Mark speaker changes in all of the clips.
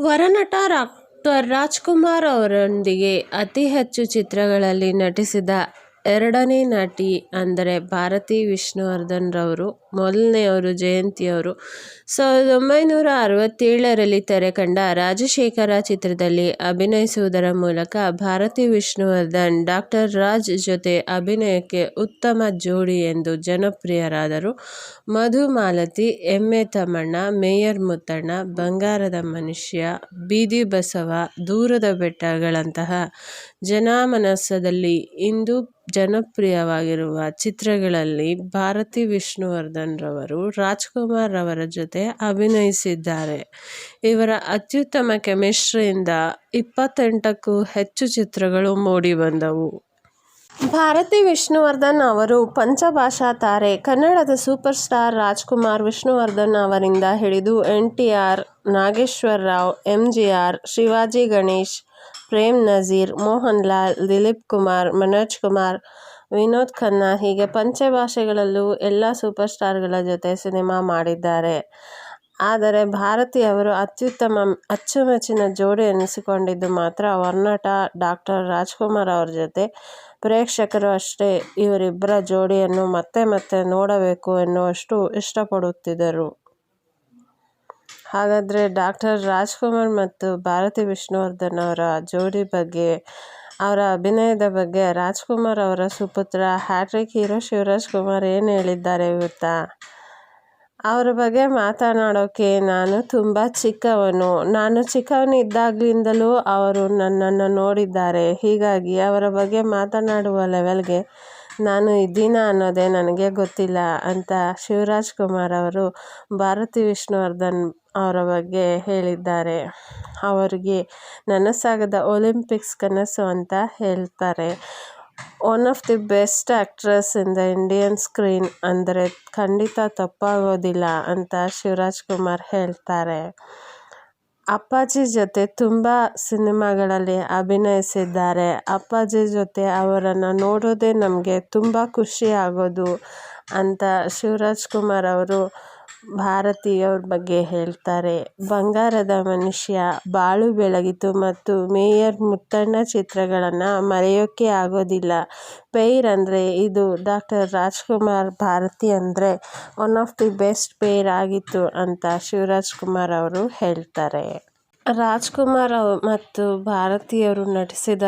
Speaker 1: ವರನಟ ರಾಕ್ಟರ್ ರಾಜ್ಕುಮಾರ್ ಅವರೊಂದಿಗೆ ಅತಿ ಹೆಚ್ಚು ಚಿತ್ರಗಳಲ್ಲಿ ನಟಿಸಿದ ಎರಡನೇ ನಟಿ ಅಂದರೆ ಭಾರತಿ ವಿಷ್ಣುವರ್ಧನ್ ರವರು, ಮೊದಲನೆಯವರು ಜಯಂತಿಯವರು ಸಾವಿರದ ಒಂಬೈನೂರ ಅರವತ್ತೇಳರಲ್ಲಿ ತೆರೆಕಂಡ ರಾಜಶೇಖರ ಚಿತ್ರದಲ್ಲಿ ಅಭಿನಯಿಸುವುದರ ಮೂಲಕ ಭಾರತಿ ವಿಷ್ಣುವರ್ಧನ್, ಡಾಕ್ಟರ್ ರಾಜ್ ಜೊತೆ ಅಭಿನಯಕ್ಕೆ ಉತ್ತಮ ಜೋಡಿ ಎಂದು ಜನಪ್ರಿಯರಾದರು. ಮಧು ಮಾಲತಿ ಎಮ್ಮೆ ತಮ್ಮಣ್ಣ, ಮೇಯರ್ ಮುತ್ತಣ್ಣ, ಬಂಗಾರದ ಮನುಷ್ಯ, ಬೀದಿ ಬಸವ, ದೂರದ ಬೆಟ್ಟಗಳಂತಹ ಜನಮಾನಸದಲ್ಲಿ ಇಂದು ಜನಪ್ರಿಯವಾಗಿರುವ ಚಿತ್ರಗಳಲ್ಲಿ ಭಾರತಿ ವಿಷ್ಣುವರ್ಧನ್ ರವರು ರಾಜ್ಕುಮಾರ್ ರವರ ಜೊತೆ ಅಭಿನಯಿಸಿದ್ದಾರೆ. ಇವರ ಅತ್ಯುತ್ತಮ ಕೆಮಿಸ್ಟ್ರಿಯಿಂದ ಇಪ್ಪತ್ತೆಂಟಕ್ಕೂ ಹೆಚ್ಚು ಚಿತ್ರಗಳು ಮೂಡಿಬಂದವು. ಭಾರತಿ ವಿಷ್ಣುವರ್ಧನ್ ಅವರು ಪಂಚಭಾಷಾ ತಾರೆ ಕನ್ನಡದ ಸೂಪರ್ ಸ್ಟಾರ್ ರಾಜ್ಕುಮಾರ್ ವಿಷ್ಣುವರ್ಧನ್ ಅವರಿಂದ ಹಿಡಿದು N T R Nageshwara Rao M G R Shivaji Ganesh Prem Nazir, Mohan Lal, Dilip Kumar, Manoj Kumar, Vinod Khanna ಹೀಗೆ ಪಂಚಭಾಷೆಗಳಲ್ಲೂ ಎಲ್ಲ ಸೂಪರ್ ಸ್ಟಾರ್ಗಳ ಜೊತೆ ಸಿನಿಮಾ ಮಾಡಿದ್ದಾರೆ. ಆದರೆ ಭಾರತಿ ಅವರು ಅತ್ಯುತ್ತಮ, ಅಚ್ಚುಮೆಚ್ಚಿನ ಜೋಡಿ ಎನಿಸಿಕೊಂಡಿದ್ದು ಮಾತ್ರ ವರ್ನಟ ಡಾಕ್ಟರ್ ರಾಜ್ಕುಮಾರ್ ಅವರ ಜೊತೆ. ಪ್ರೇಕ್ಷಕರು ಅಷ್ಟೇ ಇವರಿಬ್ಬರ ಜೋಡಿಯನ್ನು ಮತ್ತೆ ಮತ್ತೆ ನೋಡಬೇಕು ಎನ್ನುವಷ್ಟು ಇಷ್ಟಪಡುತ್ತಿದ್ದರು. ಹಾಗಾದರೆ ಡಾಕ್ಟರ್ ರಾಜ್ಕುಮಾರ್ ಮತ್ತು ಭಾರತಿ ವಿಷ್ಣುವರ್ಧನ್ ಅವರ ಜೋಡಿ ಬಗ್ಗೆ, ಅವರ ಅಭಿನಯದ ಬಗ್ಗೆ ರಾಜ್ಕುಮಾರ್ ಅವರ ಸುಪುತ್ರ hat trick hero Shivaraj Kumar ಏನು ಹೇಳಿದ್ದಾರೆ ಗೊತ್ತಾ? ಅವರ ಬಗ್ಗೆ ಮಾತನಾಡೋಕ್ಕೆ ನಾನು ತುಂಬ ಚಿಕ್ಕವನು. ನಾನು ಚಿಕ್ಕವನಿದ್ದಾಗಲಿಂದಲೂ ಅವರು ನನ್ನನ್ನು ನೋಡಿದ್ದಾರೆ. ಹೀಗಾಗಿ ಅವರ ಬಗ್ಗೆ ಮಾತನಾಡುವ ಲೆವೆಲ್ಗೆ ನಾನು ಇದ್ದೀನಾ ಅನ್ನೋದೇ ನನಗೆ ಗೊತ್ತಿಲ್ಲ ಅಂತ ಶಿವರಾಜ್ ಕುಮಾರ್ ಅವರು ಭಾರತಿ ವಿಷ್ಣುವರ್ಧನ್ ಅವರ ಬಗ್ಗೆ ಹೇಳಿದ್ದಾರೆ. ಅವರಿಗೆ ನನಸಾಗದ ಒಲಿಂಪಿಕ್ಸ್ ಕನಸು ಅಂತ ಹೇಳ್ತಾರೆ. One of the best actress in the Indian screen ಅಂದರೆ ಖಂಡಿತ ತಪ್ಪಾಗೋದಿಲ್ಲ ಅಂತ ಶಿವರಾಜ್ ಕುಮಾರ್ ಹೇಳ್ತಾರೆ. ಅಪ್ಪಾಜಿ ಜೊತೆ ತುಂಬ ಸಿನಿಮಾಗಳಲ್ಲಿ ಅಭಿನಯಿಸಿದ್ದಾರೆ. ಅಪ್ಪಾಜಿ ಜೊತೆ ಅವರನ್ನು ನೋಡೋದೇ ನಮಗೆ ತುಂಬ ಖುಷಿ ಆಗೋದು ಅಂತ ಶಿವರಾಜ್ ಕುಮಾರ್ ಅವರು ಭಾರತೀಯವ್ರ ಬಗ್ಗೆ ಹೇಳ್ತಾರೆ. ಬಂಗಾರದ ಮನುಷ್ಯ ಬಾಳು ಬೆಳಗಿತು ಮತ್ತು ಮೇಯರ್ ಮುತ್ತಣ್ಣ ಚಿತ್ರಗಳನ್ನು ಮರೆಯೋಕ್ಕೆ ಆಗೋದಿಲ್ಲ. ಪೇರ್ ಅಂದರೆ ಇದು ಡಾಕ್ಟರ್ ರಾಜ್ಕುಮಾರ್ ಭಾರತಿ ಅಂದರೆ one of the best pair ಆಗಿತ್ತು ಅಂತ ಶಿವರಾಜ್ ಕುಮಾರ್ ಅವರು ಹೇಳ್ತಾರೆ. ರಾಜ್ಕುಮಾರ್ ಮತ್ತು ಭಾರತೀಯರು ನಟಿಸಿದ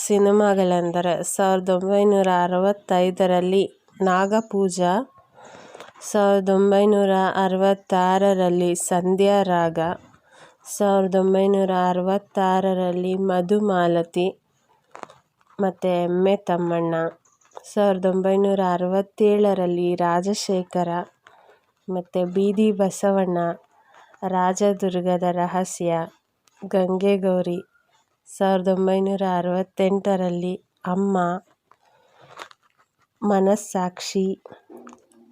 Speaker 1: ಸಿನಿಮಾಗಳೆಂದರೆ ಸಾವಿರದ ಒಂಬೈನೂರ ಅರವತ್ತೈದರಲ್ಲಿ ನಾಗಪೂಜಾ ಸಾವಿರದ ಒಂಬೈನೂರ ಅರವತ್ತಾರರಲ್ಲಿ ಸಂಧ್ಯಾ ರಾಗ ಸಾವಿರದ ಒಂಬೈನೂರ ಅರವತ್ತಾರರಲ್ಲಿ ಮಧುಮಾಲತಿ ಮತ್ತು ಎಮ್ಮೆ ತಮ್ಮಣ್ಣ ಸಾವಿರದ ಒಂಬೈನೂರ ಅರವತ್ತೇಳರಲ್ಲಿ ರಾಜಶೇಖರ ಮತ್ತು ಬೀದಿ ಬಸವಣ್ಣ, ರಾಜದುರ್ಗದ ರಹಸ್ಯ ಗಂಗೆಗೌರಿ ಸಾವಿರದ ಒಂಬೈನೂರ ಅರವತ್ತೆಂಟರಲ್ಲಿ ಅಮ್ಮ, ಮನಸ್ಸಾಕ್ಷಿ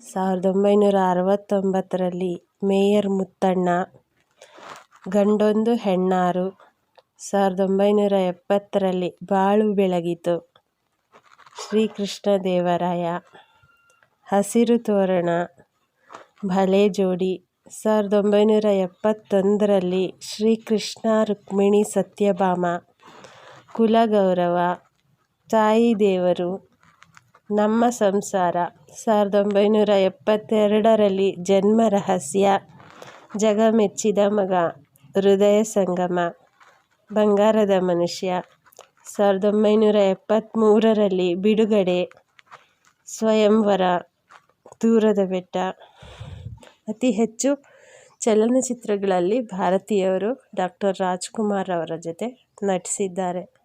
Speaker 1: ಸಾವಿರದ ಒಂಬೈನೂರ ಅರವತ್ತೊಂಬತ್ತರಲ್ಲಿ ಮೇಯರ್ ಮುತ್ತಣ್ಣ, ಗಂಡೊಂದು ಹೆಣ್ಣಾರು. ಸಾವಿರದ ಒಂಬೈನೂರ ಎಪ್ಪತ್ತರಲ್ಲಿ ಬಾಳು ಬೆಳಗಿತು. ಶ್ರೀಕೃಷ್ಣ ದೇವರಾಯ ಹಸಿರು ತೋರಣ ಭಲೆ ಜೋಡಿ. ಸಾವಿರದ ಒಂಬೈನೂರ ಎಪ್ಪತ್ತೊಂದರಲ್ಲಿ ಶ್ರೀಕೃಷ್ಣ ರುಕ್ಮಿಣಿ ಸತ್ಯಭಾಮ, ಕುಲಗೌರವ ತಾಯಿ ದೇವರು ನಮ್ಮ ಸಂಸಾರ ಸಾವಿರದ ಒಂಬೈನೂರ ಎಪ್ಪತ್ತೆರಡರಲ್ಲಿ ಜನ್ಮ ರಹಸ್ಯ. ಜಗ ಮೆಚ್ಚಿದ ಮಗ, ಹೃದಯ ಸಂಗಮ, ಬಂಗಾರದ ಮನುಷ್ಯ. ಸಾವಿರದ ಒಂಬೈನೂರ ಎಪ್ಪತ್ತ್ಮೂರರಲ್ಲಿ ಬಿಡುಗಡೆ, ಸ್ವಯಂವರ, ದೂರದ ಬೆಟ್ಟ. ಅತಿ ಹೆಚ್ಚು ಚಲನಚಿತ್ರಗಳಲ್ಲಿ ಭಾರತೀಯವರು ಡಾಕ್ಟರ್ ರಾಜ್ಕುಮಾರ್ ಅವರ ಜೊತೆ ನಟಿಸಿದ್ದಾರೆ.